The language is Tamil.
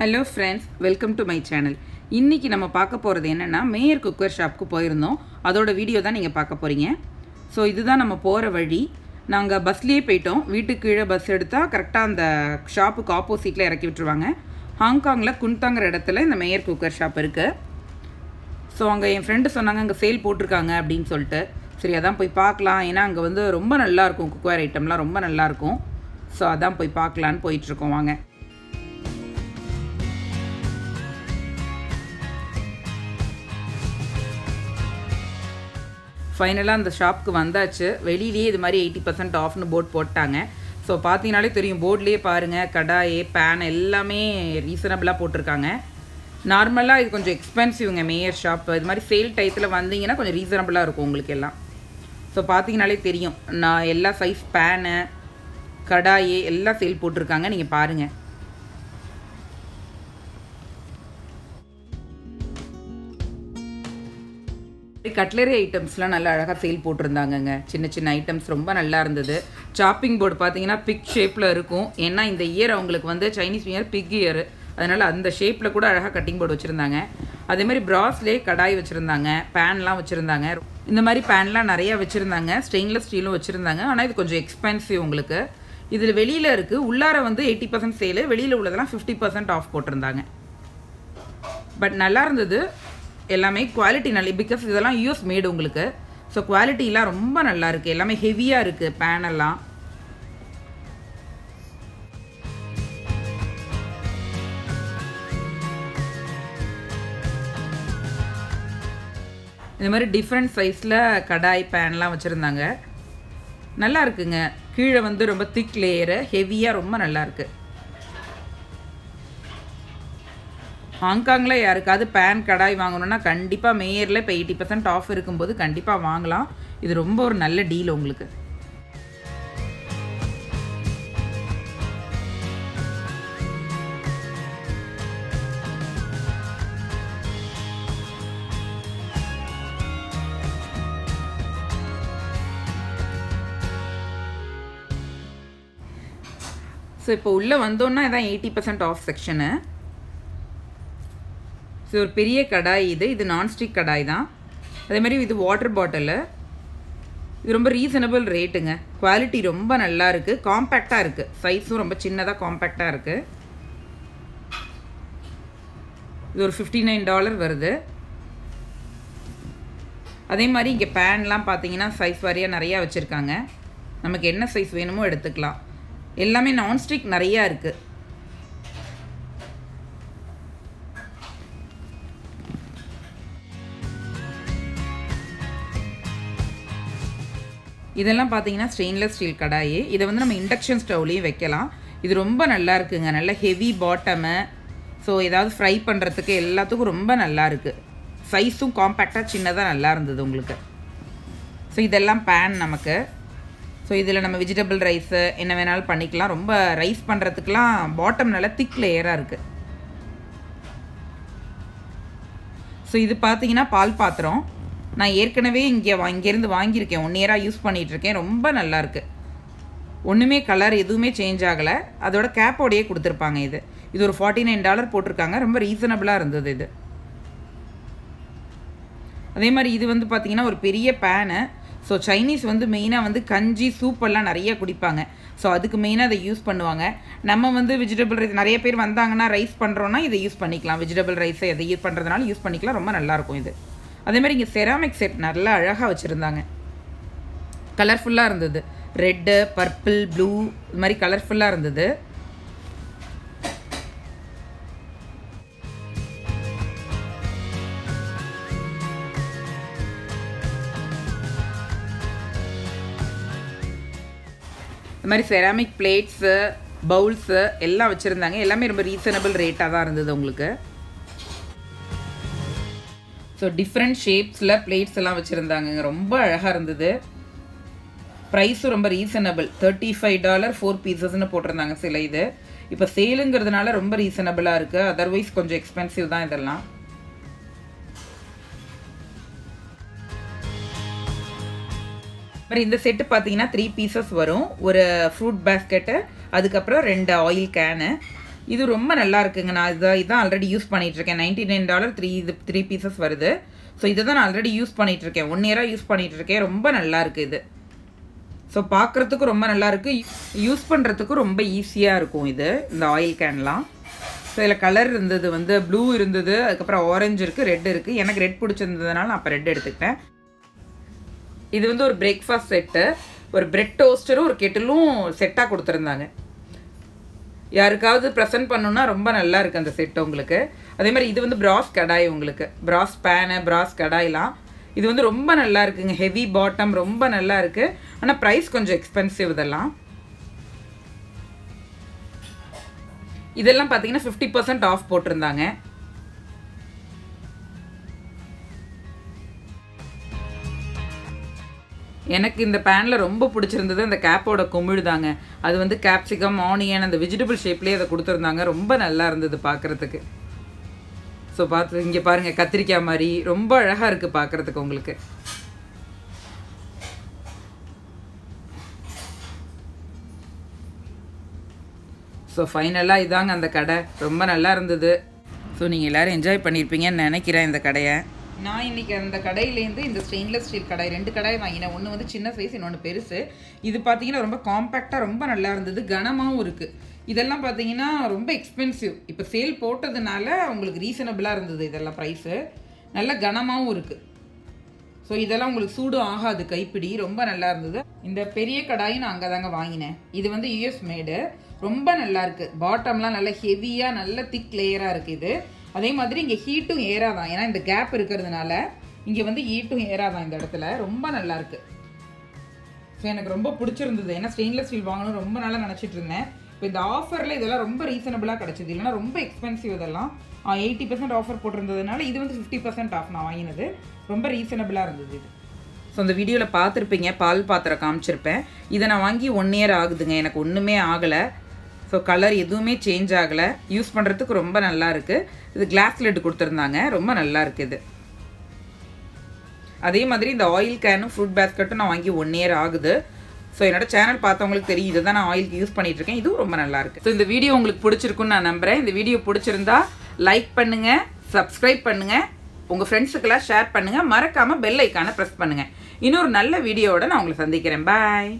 Hello friends welcome to my channel இன்றைக்கி நம்ம பார்க்க போகிறது என்னென்னா மேயர் குக்கர் ஷாப்புக்கு போயிருந்தோம். அதோட வீடியோ தான் நீங்கள் பார்க்க போகிறீங்க ஸோ இதுதான் நம்ம போகிற வழி. நாங்கள் பஸ்லேயே போயிட்டோம். வீட்டுக்கு கீழே பஸ் எடுத்தால் கரெக்டாக அந்த ஷாப்புக்கு ஆப்போசிட்டில் இறக்கி விட்டுருவாங்க. ஹாங்காங்கில் குன்தாங்கிற இடத்துல இந்த மேயர் குக்கர் ஷாப் இருக்குது ஸோ அங்கே என் ஃப்ரெண்டு சொன்னாங்க அங்கே சேல் போட்டிருக்காங்க அப்படின்னு சொல்லிட்டு. சரி அதான் போய் பார்க்கலாம். ஏன்னா அங்கே வந்து ரொம்ப நல்லாயிருக்கும் குக்வேர் ஐட்டம்லாம் ரொம்ப நல்லாயிருக்கும் ஸோ அதான் போய் பார்க்கலான்னு போயிட்டுருக்கோம் வாங்க. ஃபைனலாக அந்த ஷாப்புக்கு வந்தாச்சு. வெளியிலேயே இது மாதிரி எயிட்டி பர்சன்ட் ஆஃப்னு போர்ட் போட்டாங்க. ஸோ பார்த்தீங்கனாலே தெரியும் போர்ட்லேயே பாருங்கள் கடாயே பேன் எல்லாமே ரீசனபிளாக போட்டிருக்காங்க. நார்மலாக இது கொஞ்சம் எக்ஸ்பென்சிவ்ங்க மேயர் ஷாப் இது மாதிரி சேல் டயத்தில் வந்தீங்கன்னா கொஞ்சம் ரீசனபிளாக இருக்கும் உங்களுக்கு எல்லாம். ஸோ பார்த்தீங்கனாலே தெரியும். நான் எல்லா சைஸ் பேனு கடாய் எல்லாம் சேல் போட்டிருக்காங்க. நீங்கள் பாருங்கள் கட்லரி ஐட்டம்ஸ்லாம் நல்லா அழகாக சேல் போட்டிருந்தாங்கங்க. சின்ன சின்ன ஐட்டம்ஸ் ரொம்ப நல்லா இருந்தது. சாப்பிங் போர்டு பார்த்தீங்கன்னா பிக் ஷேப்பில் இருக்கும். ஏன்னா இந்த இயர் அவங்களுக்கு வந்து சைனீஸ் இயர் பிக் இயர் அதனால் அந்த ஷேப்பில் கூட அழகாக கட்டிங் போர்டு வச்சுருந்தாங்க. அதேமாதிரி ப்ராஸ்லேயே கடாய் வச்சுருந்தாங்க. பேன்லாம் வச்சுருந்தாங்க. இந்த மாதிரி பேன்லாம் நிறையா வச்சுருந்தாங்க. ஸ்டெயின்லெஸ் ஸ்டீலும் வச்சுருந்தாங்க. ஆனால் இது கொஞ்சம் எக்ஸ்பென்சிவ் உங்களுக்கு. இதில் வெளியில் இருக்குது உள்ளார வந்து எயிட்டி பர்சன்ட் சேலு வெளியில் உள்ளதெல்லாம் ஃபிஃப்டி பர்சன்ட் ஆஃப் போட்டிருந்தாங்க. பட் நல்லா இருந்தது. எல்லாமே குவாலிட்டி நல்ல பிகாஸ் இதெல்லாம் யூஎஸ் மேடு உங்களுக்கு. ஸோ குவாலிட்டிலாம் ரொம்ப நல்லா இருக்குது எல்லாமே ஹெவியாக இருக்குது பேனெல்லாம் இந்த மாதிரி டிஃப்ரெண்ட் சைஸில் கடாய் பேன்லாம் வச்சுருந்தாங்க. நல்லா இருக்குங்க. கீழே வந்து ரொம்ப திக் லேயரு ஹெவியாக ரொம்ப நல்லா இருக்குது ஹாங்காங்கில் யாருக்காவது பேன் கடாய் வாங்கணுன்னா கண்டிப்பாக மேயரில் இப்போ எயிட்டி பர்சன்ட் ஆஃப் இருக்கும்போது கண்டிப்பாக வாங்கலாம். இது ரொம்ப ஒரு நல்ல டீல் உங்களுக்கு. ஸோ இப்போ உள்ளே வந்தோன்னா இதான் eighty percent off section so ஒரு பெரிய கடாய் இது. இது நான்ஸ்டிக் கடாய் தான். அதே மாதிரி இது வாட்டர் பாட்டிலு இது ரொம்ப ரீசனபிள் ரேட்டுங்க குவாலிட்டி ரொம்ப நல்லா இருக்குது காம்பேக்டாக இருக்குது சைஸும் ரொம்ப சின்னதாக காம்பேக்டாக இருக்குது இது ஒரு ஃபிஃப்டி நைன் டாலர் வருது. அதே மாதிரி இங்கே பேன்லாம் பார்த்தீங்கன்னா சைஸ் வாரியாக நிறையா வச்சுருக்காங்க. நமக்கு என்ன சைஸ் வேணுமோ எடுத்துக்கலாம். எல்லாமே நான்ஸ்டிக் நிறையா இருக்குது இதெல்லாம் பார்த்தீங்கன்னா ஸ்டெயின்லெஸ் ஸ்டீல் கடாயி. இதை வந்து நம்ம இண்டக்ஷன் ஸ்டவ்லேயும் வைக்கலாம். இது ரொம்ப நல்லா இருக்குங்க. நல்ல ஹெவி பாட்டமு ஸோ ஏதாவது ஃப்ரை பண்ணுறதுக்கு எல்லாத்துக்கும் ரொம்ப நல்லா இருக்குது சைஸும் காம்பேக்டாக சின்னதாக நல்லா இருந்தது உங்களுக்கு. ஸோ இதெல்லாம் பேன் நமக்கு. ஸோ இதில் நம்ம வெஜிடபிள் ரைஸு என்ன வேணாலும் பண்ணிக்கலாம். ரொம்ப ரைஸ் பண்ணுறதுக்கெலாம் பாட்டம் நல்லா திக் லேயராக இருக்குது ஸோ இது பார்த்தீங்கன்னா பால் பாத்திரம். நான் ஏற்கனவே இங்கே வா இங்கேருந்து வாங்கியிருக்கேன். ஒன் இயராக யூஸ் பண்ணிகிட்ருக்கேன் ரொம்ப நல்லாயிருக்கு ஒன்றுமே கலர் எதுவுமே சேஞ்ச் ஆகலை. அதோட கேப்போடையே கொடுத்துருப்பாங்க இது. இது ஒரு ஃபார்ட்டி நைன் டாலர் போட்டிருக்காங்க. ரொம்ப ரீசனபிளாக இருந்தது இது. அதே மாதிரி இது வந்து பார்த்திங்கன்னா ஒரு பெரிய பேனு ஸோ சைனீஸ் வந்து மெயினாக வந்து கஞ்சி சூப்பெல்லாம் நிறைய குடிப்பாங்க. ஸோ அதுக்கு மெயினாக அதை யூஸ் பண்ணுவாங்க. நம்ம வந்து வெஜிடபிள் ரைஸ் நிறைய பேர் வந்தாங்கன்னா ரைஸ் பண்ணுறோன்னா இதை யூஸ் பண்ணிக்கலாம். வெஜிடபிள் ரைஸை எதை யூஸ் பண்ணுறதுனால யூஸ் பண்ணிக்கலாம். ரொம்ப நல்லாயிருக்கும் இது. அதே மாதிரி இங்கே செராமிக் செட் நல்லா அழகாக வச்சுருந்தாங்க. கலர்ஃபுல்லாக இருந்தது. ரெட்டு பர்பிள் ப்ளூ இது மாதிரி கலர்ஃபுல்லாக இருந்தது. இந்த மாதிரி செராமிக் பிளேட்ஸு பவுல்ஸு எல்லாம் வச்சுருந்தாங்க. எல்லாமே ரொம்ப ரீசனபிள் ரேட்டாக தான் இருந்தது உங்களுக்கு. ஸோ டிஃப்ரெண்ட் ஷேப்ஸில் பிளேட்ஸ் எல்லாம் வச்சுருந்தாங்க ரொம்ப அழகாக இருந்தது. ப்ரைஸும் ரொம்ப reasonable thirty five dollar four பீசஸ்னு போட்டிருந்தாங்க சில இது. இப்போ சேலுங்கிறதுனால ரொம்ப ரீசனபிளாக இருக்குது அதர்வைஸ் கொஞ்சம் எக்ஸ்பென்சிவ் தான் இதெல்லாம். அப்புறம் இந்த செட்டு பார்த்தீங்கன்னா த்ரீ பீசஸ் வரும். ஒரு ஃப்ரூட் பேஸ்கெட்டு அதுக்கப்புறம் ரெண்டு ஆயில் கேனு இது ரொம்ப நல்லா இருக்குங்க. நான் இதை இதான் ஆல்ரெடி யூஸ் பண்ணிகிட்ருக்கேன் இருக்கேன் நைன்டி நைன் டாலர் த்ரீ இது த்ரீ பீசஸ் வருது. ஸோ இதை தான் நான் ஆல்ரெடி யூஸ் பண்ணிகிட்ருக்கேன் இருக்கேன் ஒன் இயராக யூஸ் பண்ணிகிட்ருக்கேன் இருக்கேன் ரொம்ப நல்லா இருக்குது இது. ஸோ பார்க்குறதுக்கும் ரொம்ப நல்லா இருக்குது யூஸ் பண்ணுறதுக்கும் ரொம்ப ஈஸியாக இருக்கும் இது இந்த ஆயில் கேன்லாம் ஸோ இதில் கலர் இருந்தது வந்து ப்ளூ இருந்தது அதுக்கப்புறம் ஆரஞ்சு இருக்குது ரெட் இருக்குது எனக்கு ரெட் பிடிச்சிருந்ததுனால நான் அப்போ ரெட் எடுத்துக்கிட்டேன். இது வந்து ஒரு பிரேக்ஃபாஸ்ட் செட்டு ஒரு பிரெட் டோஸ்டரும் ஒரு கெட்டிலும் செட்டாக கொடுத்துருந்தாங்க. யாருக்காவது ப்ரெசென்ட் பண்ணுன்னா ரொம்ப நல்லா இருக்குது அந்த செட் உங்களுக்கு. அதே மாதிரி இது வந்து ப்ராஸ் கடாய் உங்களுக்கு. ப்ராஸ் பேனு ப்ராஸ் கடாயெலாம். இது வந்து ரொம்ப நல்லா இருக்குங்க. ஹெவி பாட்டம் ரொம்ப நல்லா இருக்குது ஆனால் ப்ரைஸ் கொஞ்சம் எக்ஸ்பென்சிவ் இதெல்லாம். இதெல்லாம் பார்த்தீங்கன்னா ஃபிஃப்டி பர்சன்ட் ஆஃப் போட்டிருந்தாங்க. எனக்கு இந்த பேனில் ரொம்ப பிடிச்சிருந்தது. அந்த கேப்போட குமிழ் தாங்க. அது வந்து கேப்சிகம் ஆனியன் அந்த வெஜிடபிள் ஷேப்லேயே அதை கொடுத்துருந்தாங்க. ரொம்ப நல்லா இருந்தது பார்க்குறதுக்கு. ஸோ பார்த்து இங்கே பாருங்கள் கத்திரிக்காய் மாதிரி. ரொம்ப அழகாக இருக்குது பார்க்குறதுக்கு உங்களுக்கு. ஸோ ஃபைனலாக இதாங்க அந்த கடை. ரொம்ப நல்லா இருந்தது. ஸோ நீங்கள் எல்லோரும் என்ஜாய் பண்ணியிருப்பீங்கன்னு நினைக்கிறேன் இந்த கடையை. நான் இன்னைக்கு அந்த கடையிலேருந்து இந்த ஸ்டெயின்லெஸ் ஸ்டீல் கடாய் ரெண்டு கடாய் வாங்கினேன். ஒன்று வந்து சின்ன சைஸ் இன்னொன்று பெருசு. இது பார்த்தீங்கன்னா ரொம்ப காம்பேக்டாக ரொம்ப நல்லா இருந்தது. கனமாகவும் இருக்குது இதெல்லாம் பார்த்தீங்கன்னா ரொம்ப எக்ஸ்பென்சிவ் இப்போ சேல் போட்டதுனால உங்களுக்கு ரீசனபிளாக இருந்தது இதெல்லாம் ப்ரைஸு நல்ல கனமாகவும் இருக்குது ஸோ இதெல்லாம் உங்களுக்கு சூடும் ஆகாது. கைப்பிடி ரொம்ப நல்லா இருந்தது. இந்த பெரிய கடாயும் நான் அங்கே தாங்க வாங்கினேன். இது வந்து யூஎஸ் மேடு ரொம்ப நல்லா இருக்குது பாட்டம்லாம் நல்ல ஹெவியாக நல்ல திக் லேயராக இருக்குது இது. அதே மாதிரி இங்கே ஹீட்டும் ஏறாதான். ஏன்னா இந்த கேப் இருக்கிறதுனால இங்கே வந்து ஹீட்டும் ஏறாதான் இந்த இடத்துல. ரொம்ப நல்லாயிருக்கு ஸோ எனக்கு ரொம்ப பிடிச்சிருந்தது. ஏன்னா ஸ்டெயின்லெஸ் ஸ்டீல் வாங்கணும்னு ரொம்ப நாளாக நினச்சிட்டு இருந்தேன். இப்போ இந்த ஆஃபரில் இதெல்லாம் ரொம்ப ரீசனபிளாக கிடச்சிது. இல்லைன்னா ரொம்ப எக்ஸ்பென்சிவ் இதெல்லாம். எயிட்டி பர்சன்ட் ஆஃபர் போட்டிருந்ததுனால இது வந்து ஃபிஃப்டி பர்சன்ட் ஆஃப் நான் வாங்கினது. ரொம்ப ரீசனபிளாக இருந்தது இது. ஸோ அந்த வீடியோவில் பார்த்துருப்பீங்க. பால் பாத்திரம் காமிச்சிருப்பேன். இதை நான் வாங்கி ஒன் இயர் ஆகுதுங்க. எனக்கு ஒன்றுமே ஆகலை. ஸோ கலர் எதுவுமே சேஞ்ச் ஆகலை. யூஸ் பண்ணுறதுக்கு ரொம்ப நல்லா இருக்குது இது கிளாஸ் லெட் கொடுத்துருந்தாங்க. ரொம்ப நல்லா இருக்குது இது. அதே மாதிரி இந்த ஆயில் கேனும் ஃப்ரூட் பேஸ்கெட்டும் நான் வாங்கி ஒன் இயர் ஆகுது. ஸோ என்னோட சேனல் பார்த்தவங்களுக்கு தெரியும். இதை தான் நான் ஆயிலுக்கு யூஸ் பண்ணிகிட்டு இருக்கேன். இதுவும் ரொம்ப நல்லாயிருக்கு ஸோ இந்த வீடியோ உங்களுக்கு பிடிச்சிருக்குன்னு நான் நம்புறேன். இந்த வீடியோ பிடிச்சிருந்தா லைக் பண்ணுங்கள் சப்ஸ்கிரைப் பண்ணுங்கள் உங்கள் ஃப்ரெண்ட்ஸுக்கெல்லாம் ஷேர் பண்ணுங்கள் மறக்காமல் பெல் ஐக்கானை ப்ரெஸ் பண்ணுங்கள் இன்னொரு நல்ல வீடியோவோட நான் உங்களை சந்திக்கிறேன். பாய்